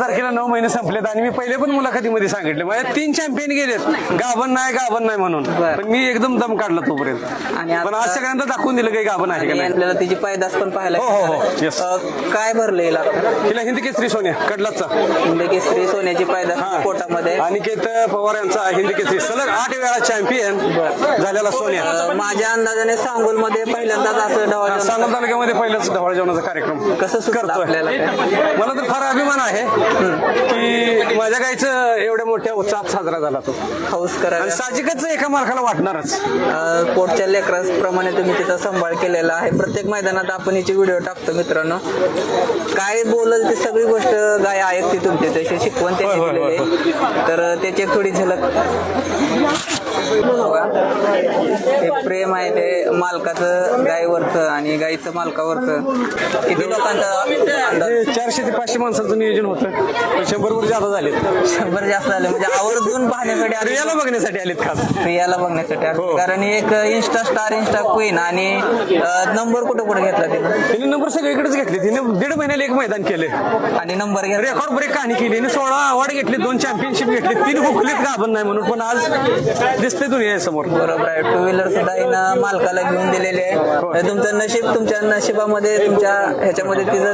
तारखेला नऊ महिने संपलेत आणि मी पहिले पण मुलाखतीमध्ये सांगितले. माझ्या तीन चॅम्पियन गेलेत. गाभण नाही गाभण नाही म्हणून. बरं. पण मी एकदम दम काढला तोपर्यंत. आणि आता- पण आज सगळ्यांना दाखवून दिलं काही गाभण आहे का आणि नाही आपल्याला तिची पायदास पण पाहायला हो, हो, हो. मिळाली. Yes. अं, काय भरलं तिला हिंद केसरी सोन्या कडलाचा. हिंद केसरी सोन्याची पायदास कोटामध्ये. अनिकेत पवार यांचा हिंद केसरी. सलग आठ वेळा चॅम्पियन झालेला सोन्या. अं, माझ्या अंदाजाने सांगोलमध्ये पहिल्यांदाच असं ढवाळ सांगल तालुक्यामध्ये पहिलाच ढवळ जेवणाचा कार्यक्रम कसं सुचलं आपल्याला? मला तर फार अभिमान आहे. की माझ्या गाईचं एवढ्या मोठ्या उत्साहात साजरा झाला तो. हाऊस करायला. आणि साहजिकच एका मार्काला वाटणारच. अं, कोर्टच्या लेकराप्रमाणे तुम्ही तिचा सांभाळ केलेला आहे. प्रत्येक मैदानात आपण हिचे व्हिडिओ टाकतो मित्रांनो. काय बोलल ती सगळी गोष्ट गाय ऐकते तुमची. तशी शिकवण त्यांनी होय, होय, दिलेली आहे. तर त्याची एक थोडी झलक. बघा. हे प्रेम आहे ते मालकाचं गायवरचं आणि गाईचं मालकावरचं. किती लोकांचा चारशे ते पाचशे माणसांचं नियोजन होतं. पण शंभर वर जादा झालेत. शंभर जास्त झाले. म्हणजे आवर्जून पाहण्यासाठी आले. प्रियाला बघण्यासाठी आलेत खास. प्रियाला बघण्यासाठी. हो. कारण एक इन्स्टा स्टार इन्स्टा क्वीन आणि नंबर कुठं कुठं घेतला तिने? तिने नंबर सगळीकडेच घेतले. तिने दीड महिन्याला एक मैदान केले आणि नंबर घेतला. रेकॉर्ड ब्रेक कहाणी केली. आणि सोळा अवॉर्ड घेतले दोन चॅम्पियनशिप घेतली. तीन हुकलीत गाभण नाही म्हणून. पण आज दिसते दुनिया समोर. बरोबर. आहे. टू व्हीलर सुद्धा हिनं मालकाला घेऊन दिलेले आहे. तुमचं नशीब तुमच्या नशिबामध्ये तुमच्या ह्याच्यामध्ये तिचं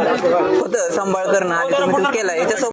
होतं सांभाळ करणं आणि तुम्ही केला. याच्यासोबत